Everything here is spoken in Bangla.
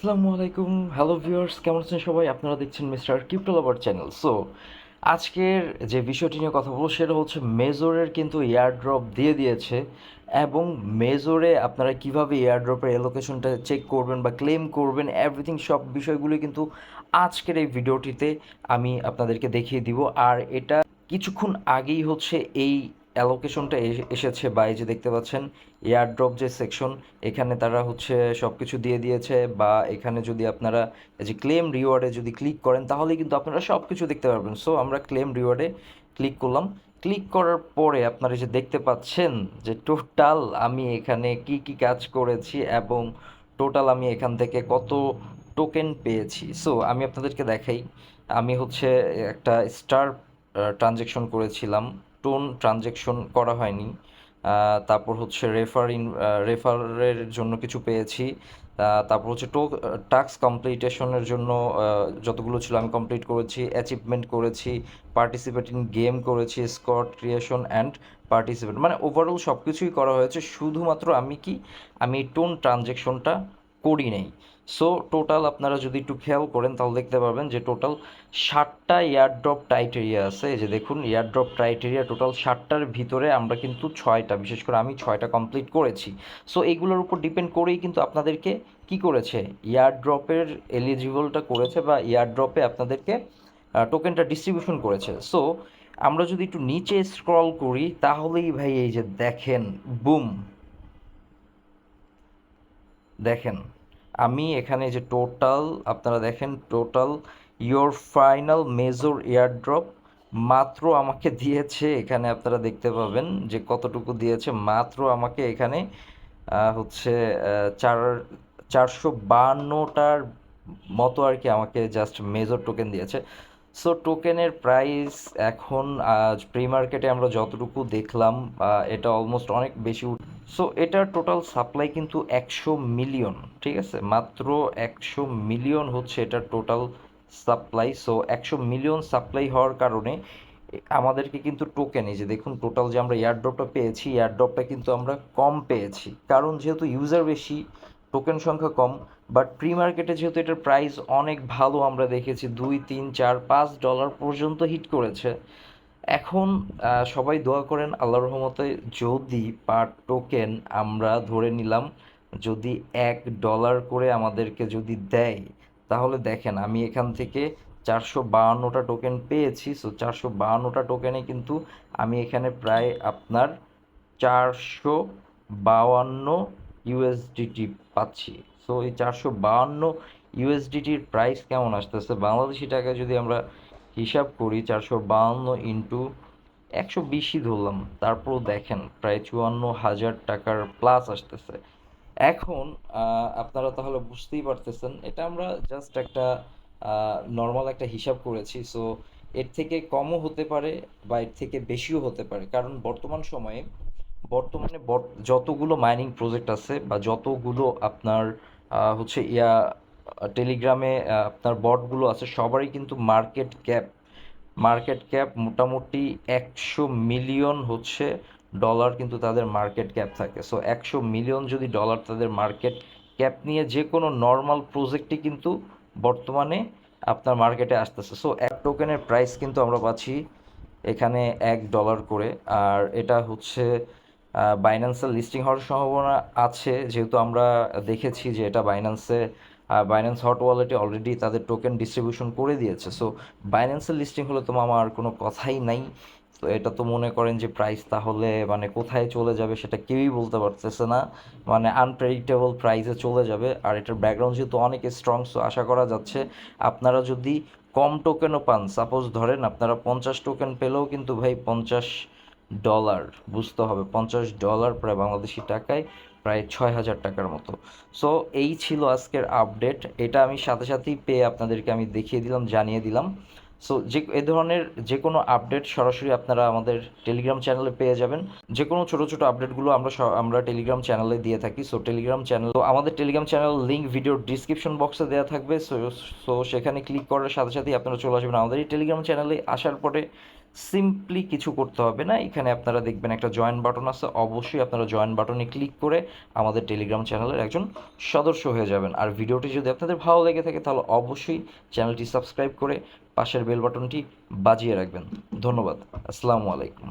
আসসালামু আলাইকুম। হ্যালো ভিউয়ার্স কেমন আছেন সবাই? আপনারা দেখছেন mister crypto lover channel so আজকের যে বিষয়টি নিয়ে কথা বলব, সেটা হচ্ছে মেজরের কিন্তু এয়ারড্রপ দিয়ে দিয়েছে এবং মেজরে আপনারা কীভাবে এয়ারড্রপের এলোকেশনটা চেক করবেন বা ক্লেম করবেন এভরিথিং সব বিষয়গুলো কিন্তু আজকের এই ভিডিওটিতে আমি আপনাদেরকে দেখিয়ে দিব। আর এটা কিছুক্ষণ আগেই হচ্ছে এই অ্যালোকেশনটা এসেছে বা এই যে দেখতে পাচ্ছেন এয়ারড্রপ যে সেকশন এখানে তারা হচ্ছে সব কিছু দিয়ে দিয়েছে বা এখানে যদি আপনারা এই যে ক্লেম রিওয়ার্ডে যদি ক্লিক করেন তাহলে কিন্তু আপনারা সব কিছু দেখতে পারবেন। সো আমরা ক্লেম রিওয়ার্ডে ক্লিক করলাম। ক্লিক করার পরে আপনারা যে দেখতে পাচ্ছেন যে টোটাল আমি এখানে কি কি কাজ করেছি এবং টোটাল আমি এখান থেকে কত টোকেন পেয়েছি। সো আমি আপনাদেরকে দেখাই। আমি হচ্ছে একটা স্টার ট্রানজেকশন করেছিলাম। টোন ট্রানজেকশন করা হয়নি। তারপর হচ্ছে রেফার ইন রেফারের জন্য কিছু পেয়েছি। তারপর হচ্ছে টো, টাস্ক কমপ্লিটেশনের জন্য যতগুলো ছিল আমি কমপ্লিট করেছি অ্যাচিভমেন্ট করেছি পার্টিসিপেট ইন গেম করেছি স্কট ক্রিয়েশন অ্যান্ড পার্টিসিপেট মানে ওভারঅল সব কিছুই করা হয়েছে। শুধুমাত্র আমি কি, আমি টোন ট্রানজেকশনটা করি নাই। সো টোটাল আপনারা যদি একটু খেয়াল করেন, তাহলে দেখতে পারবেন যে টোটাল ষাটটা এয়ারড্রপ টাইটেরিয়া আছে। যে দেখুন এয়ারড্রপ টাইটেরিয়া টোটাল ষাটটার ভিতরে আমরা কিন্তু ছয়টা, বিশেষ করে আমি ছয়টা কমপ্লিট করেছি। সো এগুলোর উপর ডিপেন্ড করেই কিন্তু আপনাদেরকে কি করেছে? এয়ারড্রপের এলিজিবলটা করেছে বা এয়ারড্রপে আপনাদেরকে টোকেনটা ডিস্ট্রিবিউশন করেছে। সো আমরা যদি একটু নিচে স্ক্রল করি, তাহলেই ভাই এই যে দেখেন বুম দেখেন, আমি এখানে যে টোটাল আপনারা দেখেন total your final major airdrop মাত্র আমাকে দিয়েছে, এখানে আপনারা দেখতে পাবেন যে কতটুকু দিয়েছে, মাত্র আমাকে এখানে হচ্ছে চার, চারশো বাহান্নটার মতো আর কি আমাকে জাস্ট মেজর টোকেন দিয়েছে। সো টোকেনের প্রাইস এখন প্রি মার্কেটে আমরা যতটুকু দেখলাম এটা অলমোস্ট অনেক বেশি সো এটার টোটাল সাপ্লাই কিন্তু একশো মিলিয়ন ঠিক আছে? মাত্র একশো মিলিয়ন হচ্ছে এটার টোটাল সাপ্লাই সো একশো মিলিয়ন সাপ্লাই হওয়ার কারণে আমাদেরকে কিন্তু টোকেন এই যে দেখুন টোটাল যে আমরা এয়ারড্রপটা পেয়েছি এয়ারড্রপটা কিন্তু আমরা কম পেয়েছি। কারণ যেহেতু ইউজার বেশি টোকেন সংখ্যা কম বাট প্রি মার্কেটে যেহেতু এটার প্রাইস অনেক ভালো, আমরা দেখেছি দুই, তিন, চার, পাঁচ ডলার পর্যন্ত হিট করেছে। এখন সবাই দোয়া করেন আল্লাহর রহমতে যদি পার টোকেন আমরা ধরে নিলাম, যদি এক ডলার করে আমাদেরকে যদি দেয়, তাহলে দেখেন আমি এখান থেকে চারশো বাহান্নটা টোকেন পেয়েছি সো চারশো বাহান্নটা টোকেনে কিন্তু আমি এখানে প্রায় আপনার চারশো বাউান্ন ইউএসডিটি পাচ্ছি। সো এই চারশো বাউান্ন ইউএসডিটির প্রাইস কেমন আসতেছে? বাংলাদেশি টাকায় যদি আমরা হিসাব করি চারশো বাহান্ন ইন্টু একশো বিশই ধরলাম, তারপরও দেখেন প্রায় চুয়ান্ন হাজার টাকার প্লাস আসতেছে। এখন আপনারা তাহলে বুঝতেই পারতেছেন, এটা আমরা জাস্ট একটা নর্মাল একটা হিসাব করেছি সো এর থেকে কমও হতে পারে বা এর থেকে বেশিও হতে পারে। কারণ বর্তমান সময়ে, বর্তমানে বর- যতগুলো মাইনিং প্রজেক্ট আছে বা যতগুলো আপনার হচ্ছে ইয়া টেলিগ্রামে আপনার বটগুলো আছে, সবারই কিন্তু মার্কেট ক্যাপ মার্কেট ক্যাপ মোটামুটি একশো মিলিয়ন হচ্ছে ডলার কিন্তু তাদের মার্কেট ক্যাপ থাকে। সো একশো মিলিয়ন যদি ডলার তাদের মার্কেট ক্যাপ নিয়ে যে কোনো নর্মাল প্রজেক্টই কিন্তু বর্তমানে আপনার মার্কেটে আসতেছে। সো এক টোকেনের প্রাইস কিন্তু আমরা পাচ্ছি এখানে এক ডলার করে। আর এটা হচ্ছে বাইন্যান্সে লিস্টিং হওয়ার সম্ভাবনা আছে। যেহেতু আমরা দেখেছি যে এটা বাইন্যান্সে বাইন্যান্স হট ওয়ালেটে অলরেডি তাদের টোকেন ডিস্ট্রিবিউশন করে দিয়েছে। সো বাইন্যান্সের লিস্টিং হলে তো আমার কোনো কথাই নাই। তো এটা তো মনে করেন যে প্রাইস তাহলে মানে কোথায় চলে যাবে সেটা কেউই বলতে পারতেছে না। মানে আনপ্রেডিক্টেবল প্রাইসে চলে যাবে। আর এটার ব্যাকগ্রাউন্ড যেহেতু অনেক স্ট্রং সো আশা করা যাচ্ছে আপনারা যদি কম টোকেনও পান সাপোজ ধরেন আপনারা পঞ্চাশ টোকেন পেলেও কিন্তু ভাই পঞ্চাশ ডলার বুঝতে হবে। পঞ্চাশ ডলার প্রায় বাংলাদেশি টাকায় প্রায় ছয় হাজার টাকার মতো। সো এই ছিল আজকের আপডেট এটা আমি সাথে সাথেই পেয়ে আপনাদেরকে আমি দেখিয়ে দিলাম, জানিয়ে দিলাম। সো যে, এ ধরনের যে কোনো আপডেট সরাসরি আপনারা আমাদের টেলিগ্রাম চ্যানেলে পেয়ে যাবেন। যে কোনো ছোটো ছোটো আপডেটগুলো আমরা আমরা টেলিগ্রাম চ্যানেলে দিয়ে থাকি। সো টেলিগ্রাম চ্যানেল তো আমাদের Telegram channel link video description বক্সে দেওয়া থাকবে। সো সো সেখানে ক্লিক করার সাথে সাথেই আপনারা চলে আসবেন আমাদের এই টেলিগ্রাম চ্যানেলে আসার পরে সিম্পলি কিছু করতে হবে না। এখানে আপনারা দেখবেন একটা জয়েন বাটন আছে। অবশ্যই আপনারা জয়েন বাটনে ক্লিক করে আমাদের টেলিগ্রাম চ্যানেলের একজন সদস্য হয়ে যাবেন। আর ভিডিওটি যদি আপনাদের ভালো লেগে থাকে, তাহলে অবশ্যই চ্যানেলটি সাবস্ক্রাইব করে পাশের বেল বাটনটি বাজিয়ে রাখবেন। ধন্যবাদ। আসসালামু আলাইকুম।